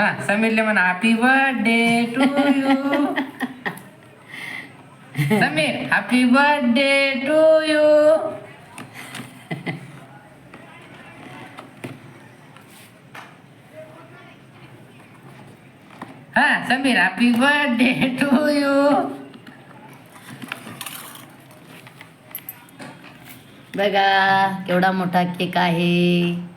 हा समीरले म्हणा happy birthday to you Sameer happy birthday to you हा Sameer happy birthday to you बघा केवढा मोठा केक आहे.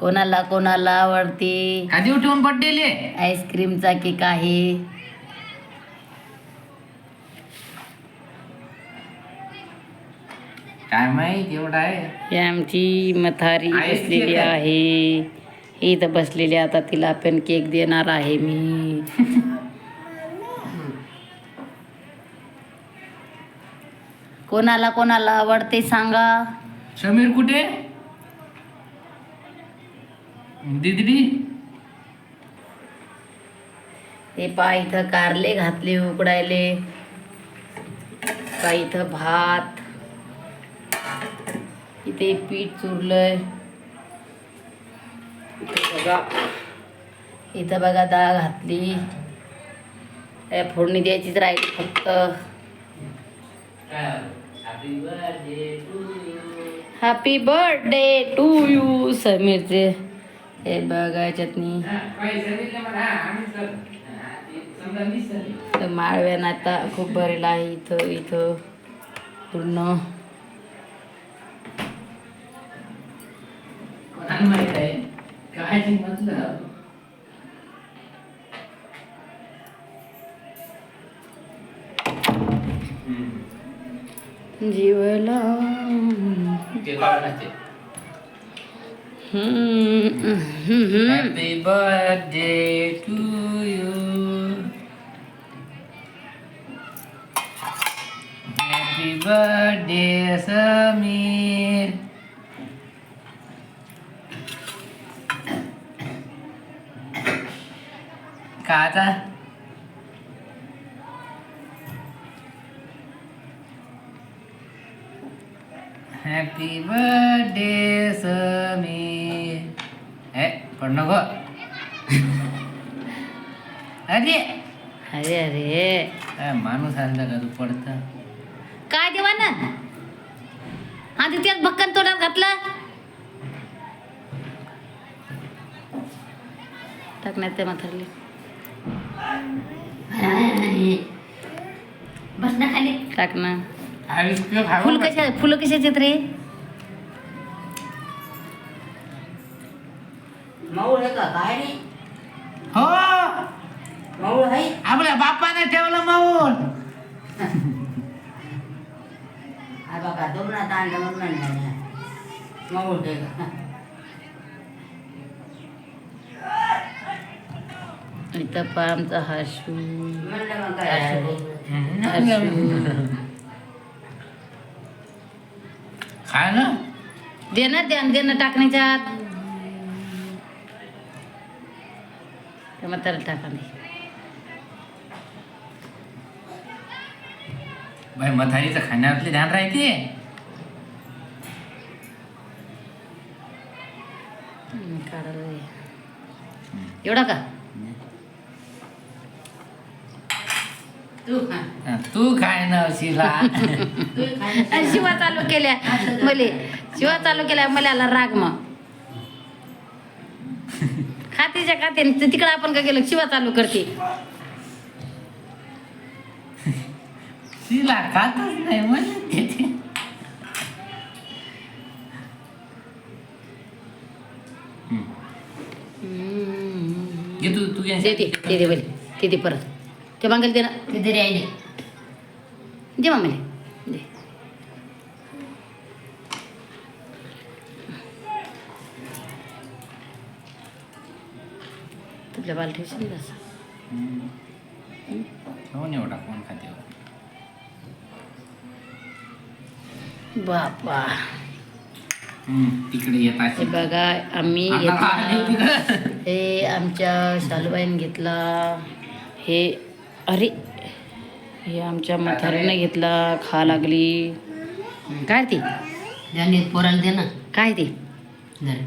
कोणाला कोणाला आवडते? कधी उठवून बर्थडेले आईस्क्रीमचा केक आहे काय माहीत एवढा आहे. ही आमची मथारी बसलेली आहे. आहे. ही इथं बसलेली आहे. आता तिला पण केक देणार आहे मी. कोणाला कोणाला आवडते सांगा. समीर कुठे? दिदी हे पा इथं कारले घातले उकडायले. पा इथं भात. इथे पीठ चुरलंय. इथं बघा. इथं बघा डाळ घातली. फोडणी द्यायचीच राहिली फक्त. हॅपी बर्थडे टू यू समीरचे. हे बघा चटणी. तर माळव्यानं आता खूप भरेल आहे इथं इथं पूर्ण. आहे जीवला ते लावण्याचे हम्म. Happy birthday to you happy birthday Sameer का आता हॅपी बर्थडे समीर ए पण नको अरे अरे अरे काय माणूस आणला का तू पडता काय देवा ना हा त्यात भक्कन तोंडात घातला टाकण्यात ते म्हातारले बस ना खाली टाक ना आयुष्य खाऊ फुल कशा फुलं कशाचे आहेत रे? मऊळ आहे का काय रे? हो. मऊळ आहे? आपल्या बापाने ठेवलं माऊन हा बघा दोन आता आणलं मऊळ आहे का? इथं पा आमचा हाशू. म्हणलं मग काय? आहे? खा ना? देणार द्या देणं टाकण्याच्या आत. त्या म्हातारा टाका नाही? बाई मथारीचं खाण्यावरले ध्यान राहते. काढायला दे. एवढा का? तू काय ना आणि शिवा चालू केल्या. मले. शिवा चालू केल्या मला आला राग मग. खातीच्या खाते तिकडं आपण काय केलं? शिवा चालू करते. शिला खातच नाही म्हणजे ते. हम्म. हम्म. घे तू तू घे. दे दे दे दे बरे ते दे परत. ते मागेल दे ना किती राहिले दे मामेले दे तुझ्या बाल ठेवशील. हो एवढा कोण खाते? बापा तिकडे येत. बघा आम्ही? हे आमच्या शालूबाईने घेतला हे अरे हे आमच्या म्हातारीने घेतला खा लागली. काय ती? ज्यांनी पोराला दे ना. काय ती? जरा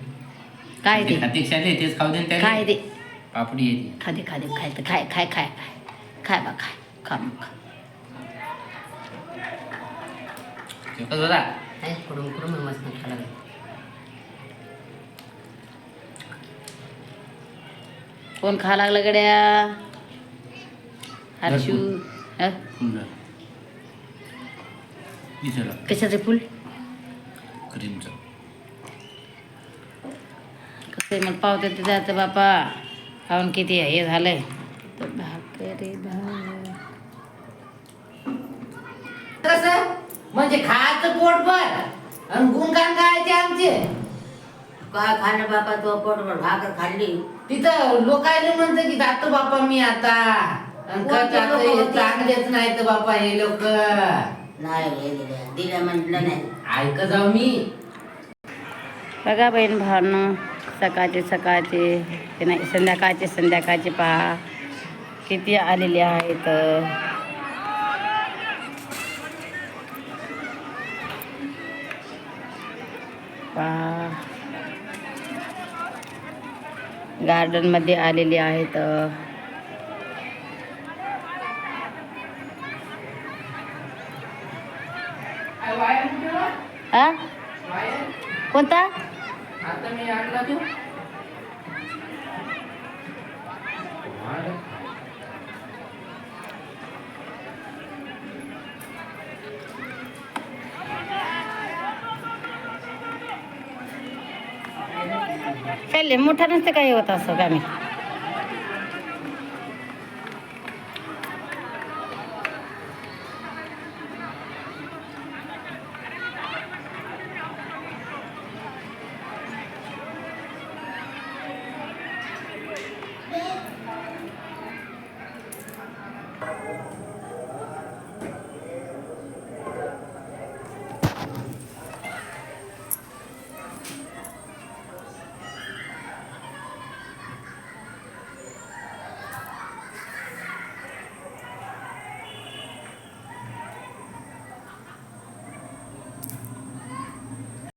काय ते? तेच खाऊ दे ना त्याला. काय ते? पापडी येते खादे खादे खाय तर खाय खाय खाय खाय खाय बा खाय खा मग खा. एकच होता काय कुडून कुडून मग मस्त खायला लागलं. कोण खा लागलं गड्या? हर्षू अ? फुलं विचारा कशाचं फुल? क्रीमचं. कसं मग? पावते ते जायचं बापा खाऊन किती हे झालंय. तर भाकरी भात. कसं म्हणजे खायचं पोटभर आणि गुणगान गायचे आमचे? काय खाल्लं बापा तो पोटभर भाकर खाल्ली. तिथं लोकायला म्हणतं की जातो बापा मी आता. हे? चांगलेच नाही तर बापा हे लोक. नाही दिल्या दिल्या म्हटलं नाही. ऐक जाऊ मी. बघा बहीण भावनं सकाळचे सकाळचे ते नाही संध्याकाळचे संध्याकाळचे पहा. किती आलेले आहेत. पहा. गार्डनमध्ये आलेले आहेत हा कोणता आता मी आणला तू पहिले मोठा नसतं काही होत असं का मी